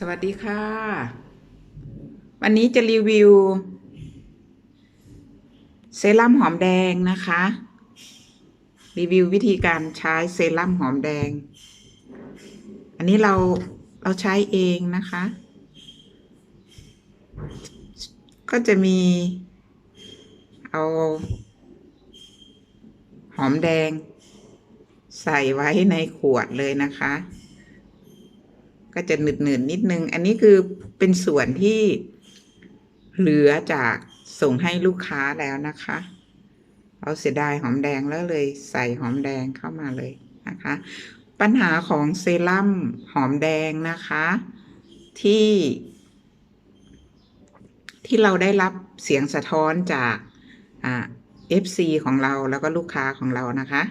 สวัสดีค่ะ วันนี้จะรีวิว เซรั่มหอมแดงนะคะ รีวิววิธีการใช้เซรั่มหอมแดง อันนี้เราเราใช้เองนะคะ ก็จะมี เอาหอมแดง ใส่ไว้ในขวดเลยนะคะ ก็จะหนืดๆนนิดนึง อันนี้คือเป็นส่วนที่เหลือจากส่งให้ลูกค้าแล้วนะคะเราเสียดายหอมแดงแล้วเลยใส่หอมแดงเข้ามาเลยนะคะ ปัญหาของเซรั่มหอมแดงนะคะ ที่ ที่เราได้รับเสียงสะท้อนจากอ่า FC ของเราแล้วก็ลูกค้าของเรานะคะ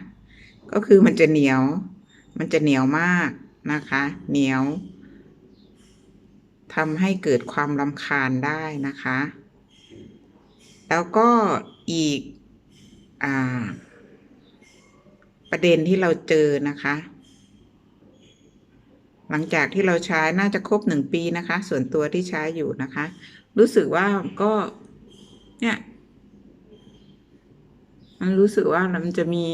ก็คือมันจะเหนียว มันจะเหนียวมากนะคะ เหนียว ทำให้เกิดความรำคาญได้นะคะ แล้วก็อีกอประเด็นที่เราเจอนะคะ หลังจากที่เราใช้น่าจะครบหนึ่งปีนะคะ ส่วนตัวที่ใช้อยู่นะคะ รู้สึกว่าก็เนี่ยมันรู้สึกว่ามันจะมี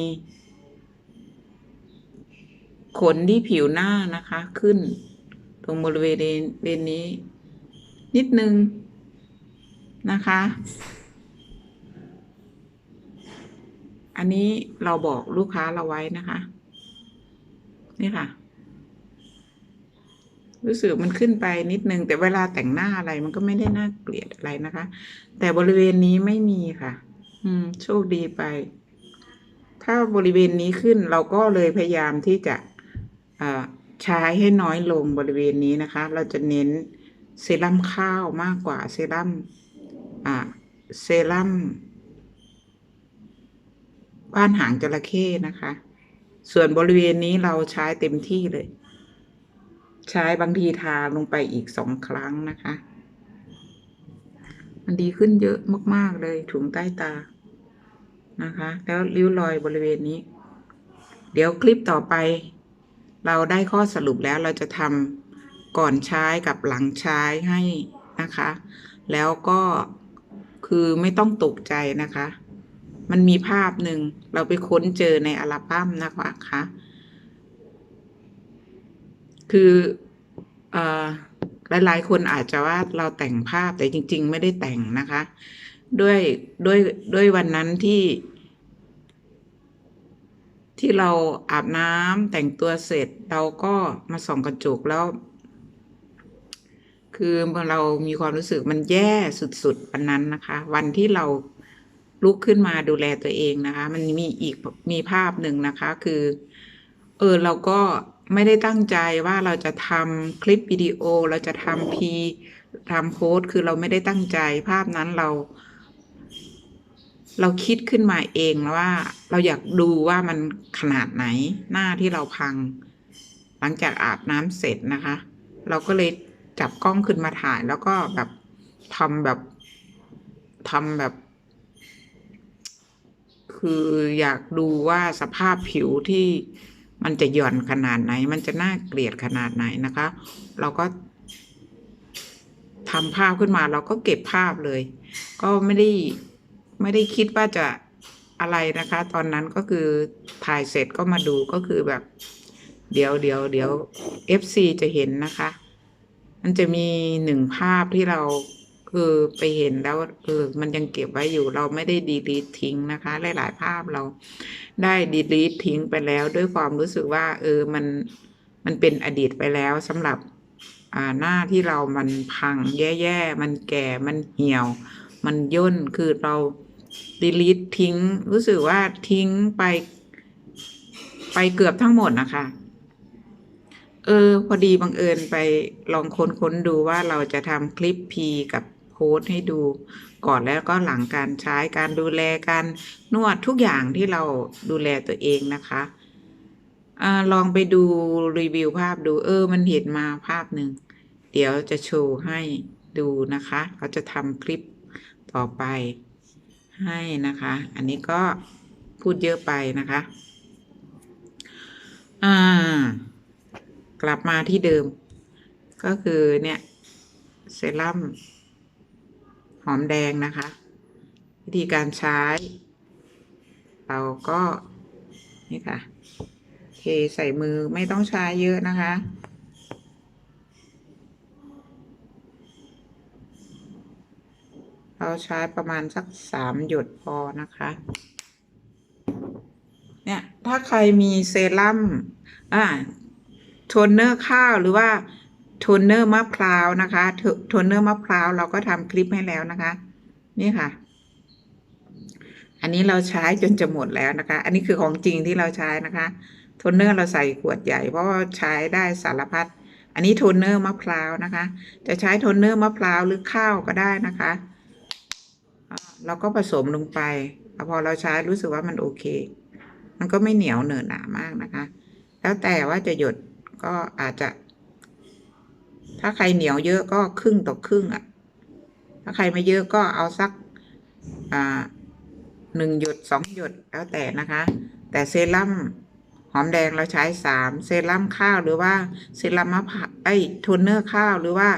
ขนที่ผิวหน้านะคะขึ้น ตรงบริเวณเรนนี้ นิดนึงนะคะ อันนี้เราบอกลูกค้าเราไว้นะคะ นี่ค่ะ รู้สึกมันขึ้นไปนิดนึง แต่เวลาแต่งหน้าอะไรมันก็ไม่ได้น่าเกลียดอะไรนะคะ แต่บริเวณนี้ไม่มีค่ะ อืม โชคดีไปถ้าบริเวณนี้ขึ้นเราก็เลยพยายามที่จะ ใช้ให้น้อยลงบริเวณนี้นะคะ เราจะเน้นเซรั่มข้าวมากกว่าเซรั่มอ่าเซรั่มบ้านหางจระเข้นะคะ ส่วนบริเวณนี้เราใช้เต็มที่เลย ใช้บางทีทาลงไปอีกสองครั้งนะคะ มันดีขึ้นเยอะมาก ๆ เลยถุงใต้ตานะคะ แล้วริ้วรอยบริเวณนี้ เดี๋ยวคลิปต่อไป เราได้ข้อสรุปแล้วเราจะทำก่อนใช้กับหลังใช้ให้นะคะ แล้วก็คือไม่ต้องตกใจนะคะ มันมีภาพหนึ่งเราไปค้นเจอในอัลบั้มนะคะคะคืออหลายๆ คนอาจจะว่าเราแต่งภาพแต่จริง ๆ ไม่ได้แต่งนะคะ ด้วยด้วยด้วยวันนั้นที่ ที่เราอาบน้ำแต่งตัวเสร็จเราก็มาส่องกระจกแล้ว คือเรามีความรู้สึกมันแย่สุดๆวันนั้นนะคะ วันที่เราลุกขึ้นมาดูแลตัวเองนะคะ มันมีอีกมีภาพหนึ่งนะคะ คือ เออเราก็ไม่ได้ตั้งใจว่าเราจะทำคลิปวิดีโอ เราจะทำพีทำโพสคือเราไม่ได้ตั้งใจภาพนั้นเรา เราคิดขึ้นมาเองว่า เราอยากดูว่ามันขนาดไหนหน้าที่เราพัง หลังจากอาบน้ำเสร็จนะคะ เราก็เลยจับกล้องขึ้นมาถ่าย แล้วก็แบบทำแบบทำแบบ คืออยากดูว่าสภาพผิวที่มันจะหย่อนขนาดไหน มันจะน่าเกลียดขนาดไหนนะคะ เราก็ทำภาพขึ้นมาเราก็เก็บภาพเลย ก็ไม่ได้ ไม่ได้คิดว่าจะอะไรนะคะ ตอนนั้นก็คือถ่ายเสร็จก็มาดูก็คือแบบ เดี๋ยวเดี๋ยวเดี๋ยว FC จะเห็นนะคะ มันจะมีหนึ่งภาพที่เราคือไปเห็นแล้วเออมันยังเก็บไว้อยู่เราไม่ได้ดีลีททิ้งนะคะ หลาย ๆ ภาพเราได้ดีลีททิ้งไปแล้ว ด้วยความรู้สึกว่า เออมันมันเป็นอดีตไปแล้วสำหรับอ่าหน้าที่เรามันพังแย่ๆ มันแก่มันเหี่ยว มันย่นคือเรา ดีลีททิ้ง รู้สึกว่าทิ้งไป ไปเกือบทั้งหมดนะคะ เออ พอดีบังเอิญไปลองค้นค้นดูว่าเราจะทำคลิปพีกับโพสให้ดูก่อนแล้วก็หลังการใช้การดูแลการนวดทุกอย่างที่เราดูแลตัวเองนะคะอลองไปดูรีวิวภาพดูเออ มันเห็นมาภาพหนึ่ง เดี๋ยวจะโชว์ให้ดูนะคะเขาจะทำคลิปต่อไป ให้นะคะ อันนี้ก็พูดเยอะไปนะคะ อ่ากลับมาที่เดิม ก็คือเนี่ย เซรั่มหอมแดงนะคะ วิธีการใช้ เราก็ นี่ค่ะ เทใส่มือไม่ต้องใช้เยอะนะคะ เราใช้ประมาณสักสามหยดพอนะคะ เนี่ย ถ้าใครมีเซรั่มอ่าโทนเนอร์ข้าวหรือว่าโทนเนอร์มะพร้าวนะคะโทนเนอร์มะพร้าวเราก็ทำคลิปให้แล้วนะคะ นี่ค่ะ อันนี้เราใช้จนจะหมดแล้วนะคะ อันนี้คือของจริงที่เราใช้นะคะโทนเนอร์เราใส่ขวดใหญ่เพราะใช้ได้สารพัดอันนี้โทนเนอร์มะพร้าวนะคะ จะใช้โทนเนอร์มะพร้าวหรือข้าวก็ได้นะคะ เราก็ผสมลงไปพอเราใช้รู้สึกว่ามันโอเค มันก็ไม่เหนียวเหนอะหนามากนะคะ แล้วแต่ว่าจะหยดก็อาจจะ ถ้าใครเหนียวเยอะก็ครึ่งต่อครึ่งอะ ถ้าใครไม่เยอะก็เอาสักอ่าหนึ่งหยดสองหยดแล้วแต่นะคะ แต่เซรั่ม หอมแดงเราใช้สามเซรั่มข้าวหรือว่าเซรั่มมะพร้าวไอ้โทนเนอร์ข้าวหรือว่า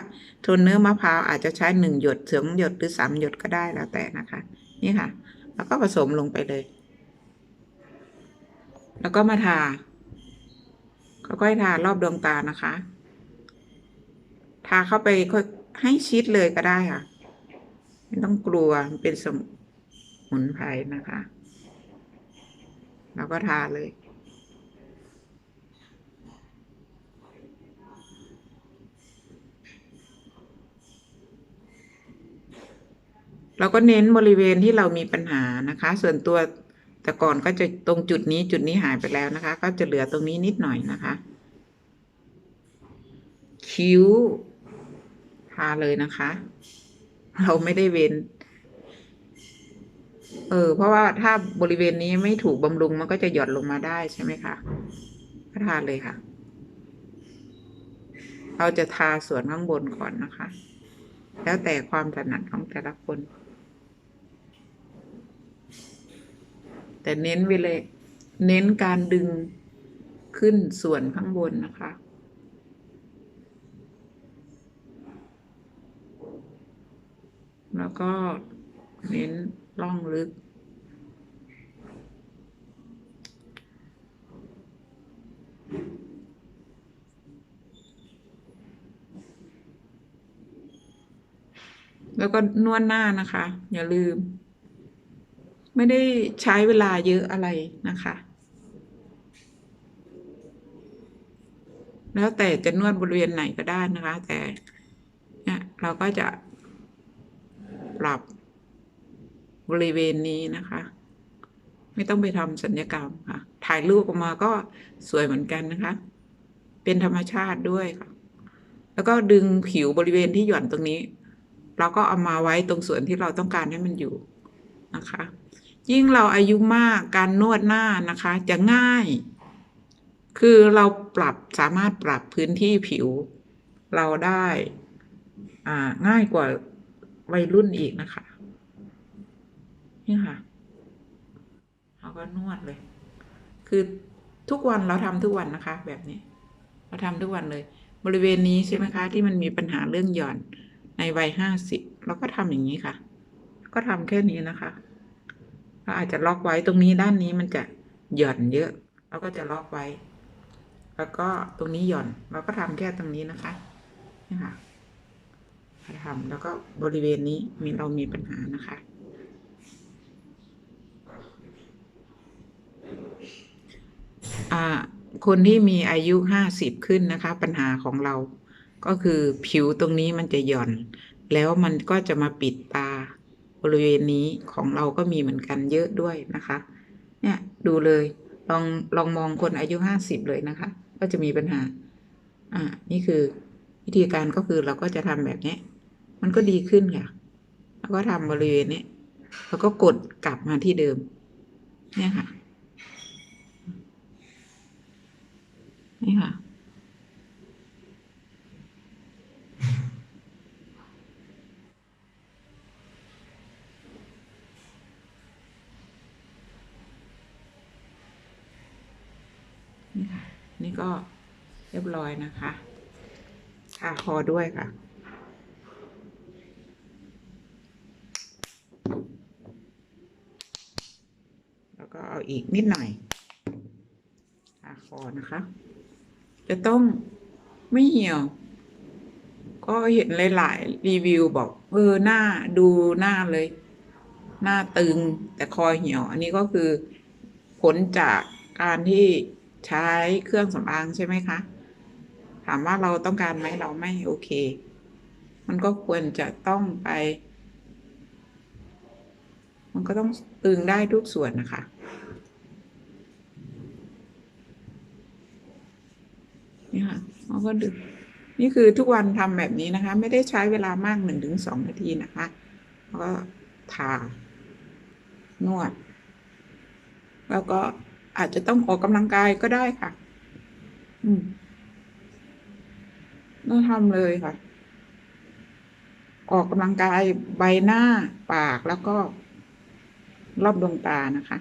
โทนเนอร์มะพร้าวอาจจะใช้หนึ่งหยดสองหยดหรือสามหยดก็ได้แล้วแต่นะคะ นี่ค่ะ แล้วก็ผสมลงไปเลย แล้วก็มาทาค่อยๆทารอบดวงตานะคะ ทาเข้าไปค่อยให้ชิดเลยก็ได้ค่ะ ไม่ต้องกลัวมันเป็นสมุนไพรนะคะ แล้วก็ทาเลย เราก็เน้นบริเวณที่เรามีปัญหานะคะ ส่วนตัวแต่ก่อนก็จะตรงจุดนี้จุดนี้หายไปแล้วนะคะ ก็จะเหลือตรงนี้นิดหน่อยนะคะ คิ้วทาเลยนะคะ เราไม่ได้เว้น เออ เพราะว่าถ้าบริเวณนี้ไม่ถูกบำรุงมันก็จะหย่อนลงมาได้ใช่ไหมคะก็ทาเลยค่ะ เราจะทาส่วนข้างบนก่อนนะคะ แล้วแต่ความถนัดของแต่ละคน แต่เน้นไปเลยเน้นการดึงขึ้นส่วนข้างบนนะคะ แล้วก็เน้นล่องลึก แล้วก็นวดหน้านะคะ อย่าลืม ไม่ได้ใช้เวลาเยอะอะไรนะคะ แล้วแต่จะนวดบริเวณไหนก็ได้นะคะ แต่เนี่ยเราก็จะปรับบริเวณนี้นะคะ ไม่ต้องไปทำสัญญกรรมค่ะ ถ่ายรูปออกมาก็สวยเหมือนกันนะคะ เป็นธรรมชาติด้วยค่ะ แล้วก็ดึงผิวบริเวณที่หย่อนตรงนี้ เราก็เอามาไว้ตรงส่วนที่เราต้องการให้มันอยู่นะคะ ยิ่งเราอายุมากการนวดหน้านะคะ จะง่าย คือเราปรับสามารถปรับพื้นที่ผิว เราได้อ่าง่ายกว่าวัยรุ่นอีกนะคะ นี่ค่ะเราก็นวดเลย คือทุกวันเราทำทุกวันนะคะ แบบนี้ เราทำทุกวันเลย บริเวณนี้ใช่ไหมคะ ที่มันมีปัญหาเรื่องหย่อนในวัยห้าสิบเราก็ทำอย่างนี้ค่ะ ก็ทำแค่นี้นะคะ เราอาจจะล็อกไว้ตรงนี้ด้านนี้มันจะหย่อนเยอะเราก็จะล็อกไว้ แล้วก็ตรงนี้หย่อนเราก็ทำแค่ตรงนี้นะคะนี่ค่ะทำแล้วก็บริเวณนี้มีเรามีปัญหานะคะอ่าคนที่มีอายุห้าสิบขึ้นนะคะ ปัญหาของเราก็คือผิวตรงนี้มันจะหย่อน แล้วมันก็จะมาปิดตา บริเวณนี้ของเราก็มีเหมือนกันเยอะด้วยนะคะ เนี่ยดูเลยลองลองมองคนอายุห้าสิบเลยนะคะ ก็จะมีปัญหา อ่า นี่คือวิธีการก็คือเราก็จะทำแบบนี้มันก็ดีขึ้นค่ะ แล้วก็ทำบริเวณนี้แล้วก็กดกลับมาที่เดิม เนี่ยค่ะ นี่ค่ะ นี่ก็เรียบร้อยนะคะทาคอด้วยค่ะ แล้วก็เอาอีกนิดหน่อยทาคอนะคะ จะต้องไม่เหี่ยว ก็เห็นหลาย ๆ รีวิวบอกเออหน้าดูหน้าเลย หน้าตึงแต่คอเหี่ยว อันนี้ก็คือผลจากการที่ ใช้เครื่องสำอางใช่ไหมคะ ถามว่าเราต้องการไหมเราไม่โอเค มันก็ควรจะต้องไป มันก็ต้องตึงได้ทุกส่วนนะคะนี่ค่ะเราก็ดึงนี่คือทุกวันทำแบบนี้นะคะ ไม่ได้ใช้เวลามากหนึ่งถึงสองนาทีนะคะแล้วก็ทานวด แล้วก็ อาจจะต้องออกกำลังกายก็ได้ค่ะ อืมต้องทำเลยค่ะ ออกกำลังกายใบหน้าปากแล้วก็รอบดวงตานะคะ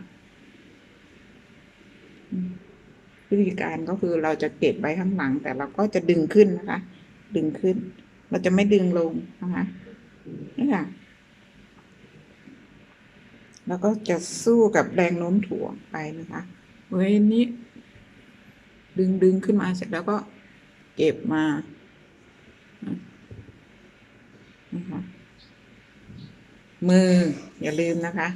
วิธีการก็คือเราจะเก็บไว้ข้างหลัง แต่เราก็จะดึงขึ้นนะคะ ดึงขึ้น เราจะไม่ดึงลงนะคะนี่ค่ะแล้วก็จะสู้กับแรงโน้มถ่วงไปนะคะ เว้ยนี้ดึงดึงขึ้นมาเสร็จแล้วก็เก็บมานะคะมืออย่าลืมนะคะ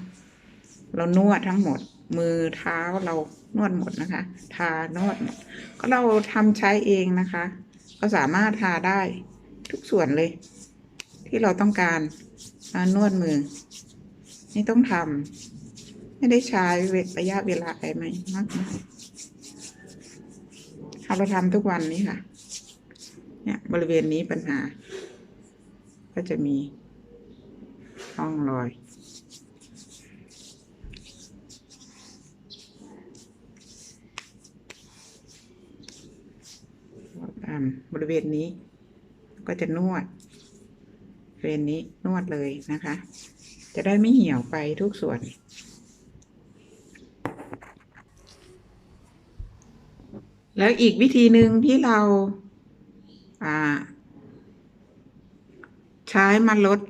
เรานวดทั้งหมด มือเท้าเรานวดหมดนะคะ ทานวดหมดก็เราทำใช้เองนะคะ ก็สามารถทาได้ทุกส่วนเลย ที่เราต้องการนวดมือ นี่ต้องทำ ไม่ได้ใช้ระยะเวลาอะไรไหมมากมายเราทำทุกวันนี้ค่ะ เนี่ยบริเวณนี้ปัญหา ก็จะมีร่องรอยตามบริเวณนี้ ก็จะนวดบริเวณนี้นวดเลยนะคะ จะได้ไม่เหี่ยวไปทุกส่วน แล้วอีกวิธีหนึ่งที่เราใช้มาลด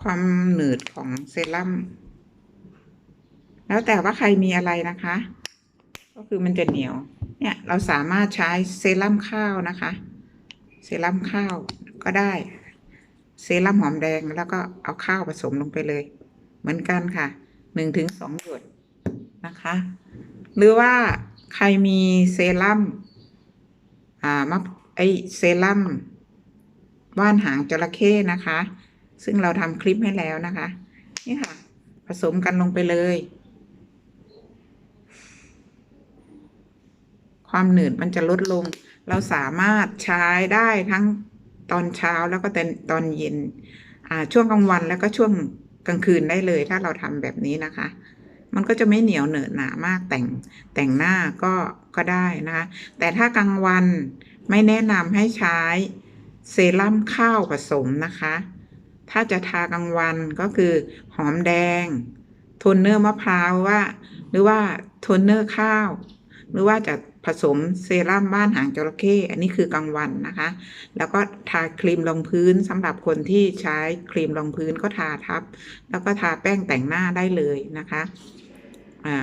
ความหนืดของเซรั่ม แล้วแต่ว่าใครมีอะไรนะคะ ก็คือมันจะเหนียว เนี่ยเราสามารถใช้เซรั่มข้าวนะคะ เซรั่มข้าวก็ได้ เซรั่มหอมแดงแล้วก็เอาข้าวผสมลงไปเลย เหมือนกันค่ะหนึ่งถึงสองหยดนะคะ หรือว่า ใครมีเซรั่มอ่ามะไอเซรั่มว่านหางจระเข้นะคะ ซึ่งเราทำคลิปให้แล้วนะคะ นี่ค่ะ ผสมกันลงไปเลย ความหนืดมันจะลดลง เราสามารถใช้ได้ทั้งตอนเช้าแล้วก็ตอนตอนเย็นอ่าช่วงกลางวันแล้วก็ช่วงกลางคืนได้เลย ถ้าเราทำแบบนี้นะคะ มันก็จะไม่เหนียวเหนอะหนามากแต่งแต่งหน้าก็ก็ได้นะคะแต่ถ้ากลางวันไม่แนะนำให้ใช้เซรั่มข้าวผสมนะคะ ถ้าจะทากลางวันก็คือหอมแดงโทนเนอร์มะพร้าวว่า หรือว่าโทนเนอร์ข้าว หรือว่าจะผสมเซรั่มบ้านหางจระเข้อันนี้คือกลางวันนะคะ แล้วก็ทาครีมรองพื้นสำหรับคนที่ใช้ครีมรองพื้นก็ทาทับ แล้วก็ทาแป้งแต่งหน้าได้เลยนะคะ อ่า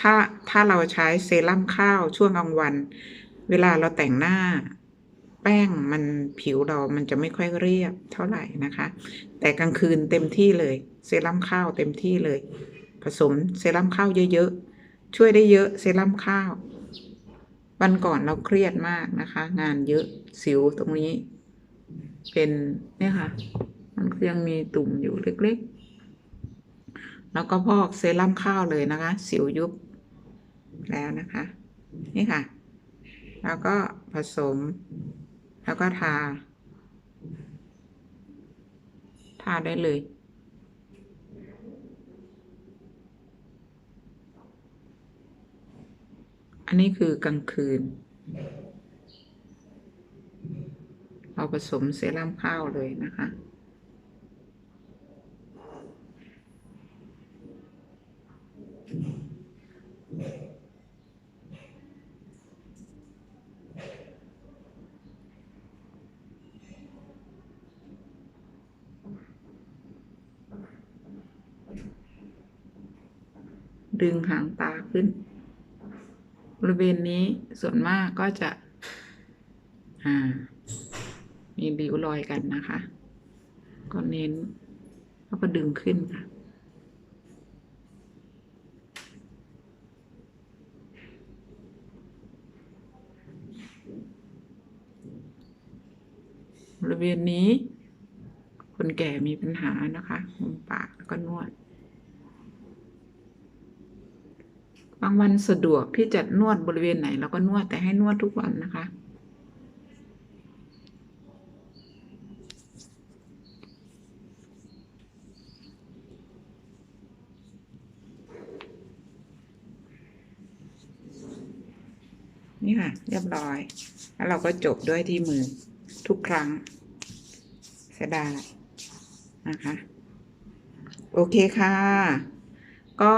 ถ้าถ้าเราใช้เซรั่มข้าวช่วงกลางวัน เวลาเราแต่งหน้า แป้งมันผิวเรามันจะไม่ค่อยเรียบเท่าไหร่นะคะ แต่กลางคืนเต็มที่เลย เซรั่มข้าวเต็มที่เลย ผสมเซรั่มข้าวเยอะๆช่วยได้เยอะเซรั่มข้าว วันก่อนเราเครียดมากนะคะ งานเยอะสิวตรงนี้ เป็นเนี่ยค่ะ มันก็ยังมีตุ่มอยู่เล็กๆ แล้วก็พอกเซรั่มข้าวเลยนะคะ สิวยุบแล้วนะคะ นี่ค่ะ แล้วก็ผสม แล้วก็ทา ทาได้เลยอันนี้คือกลางคืน เราผสมเซรั่มข้าวเลยนะคะ ดึงหางตาขึ้น บริเวณนี้ส่วนมากก็จะ อ่า มีริ้วรอยกันนะคะ ก็เน้นแล้วก็ดึงขึ้นค่ะ บริเวณนี้ คนแก่มีปัญหานะคะมุมปากแล้วก็นวด บางวันสะดวกที่จะนวดบริเวณไหนเราก็นวดแต่ให้นวดทุกวันนะคะ นี่ค่ะ เรียบร้อย แล้วเราก็จบด้วยที่มือทุกครั้งเสียดายนะคะ โอเคค่ะ ก็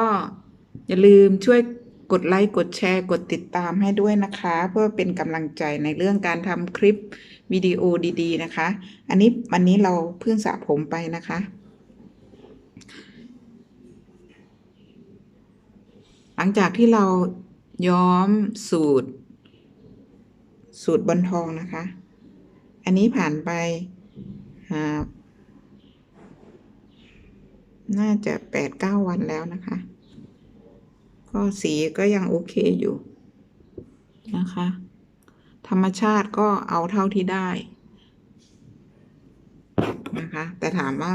อย่าลืมช่วยกดไลค์ กดแชร์ กดติดตามให้ด้วยนะคะ เพื่อเป็นกำลังใจในเรื่องการทำคลิปวิดีโอดีๆนะคะ อันนี้วันนี้เราเพิ่งสระผมไปนะคะ หลังจากที่เราย้อมสูตร สูตรบนทองนะคะ อันนี้ผ่านไปน่าจะแปดเก้าวันแล้วนะคะ ก็สีก็ยังโอเคอยู่นะคะ ธรรมชาติก็เอาเท่าที่ได้นะคะ แต่ถามว่า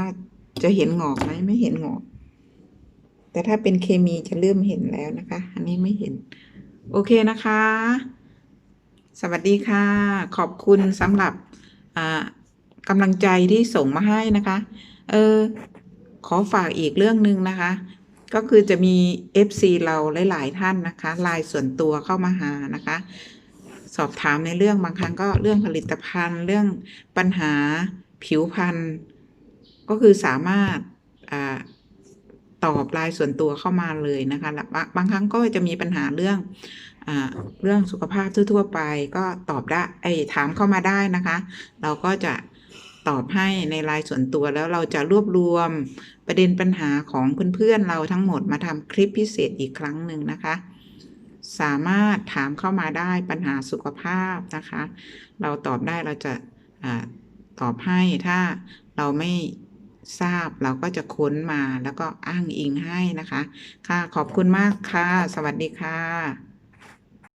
จะเห็นหงอกไหมไม่เห็นหงอก แต่ถ้าเป็นเคมีจะเริ่มเห็นแล้วนะคะ อันนี้ไม่เห็น โอเคนะคะ สวัสดีค่ะ ขอบคุณสำหรับกำลังใจที่ส่งมาให้นะคะ เออ ขอฝากอีกเรื่องหนึ่งนะคะ ก็คือจะมี FC เราหลาย ๆ ท่านนะคะไลน์ส่วนตัวเข้ามาหานะคะ สอบถามในเรื่องบางครั้งก็เรื่องผลิตภัณฑ์ เรื่องปัญหาผิวพรรณก็คือสามารถอตอบไลน์ส่วนตัวเข้ามาเลยนะคะแล้วบางครั้งก็จะมีปัญหาเรื่องอเรื่องสุขภาพทั่ว ๆ ไป ก็ตอบได้ไอ้ถามเข้ามาได้นะคะ เราก็จะ ตอบให้ในลน์ส่วนตัวแล้วเราจะรวบรวมประเด็นปัญหาของเพื่อนๆเราทั้งหมดมาทำคลิปพิเศษอีกครั้งหนึ่งนะคะ สามารถถามเข้ามาได้ปัญหาสุขภาพนะคะ เราตอบได้เราจะอาตอบให้ถ้าเราไม่ทราบเราก็จะค้นมาแล้วก็อ้างอิงให้นะคะ ค่ะขอบคุณมากค่ะ สวัสดีค่ะ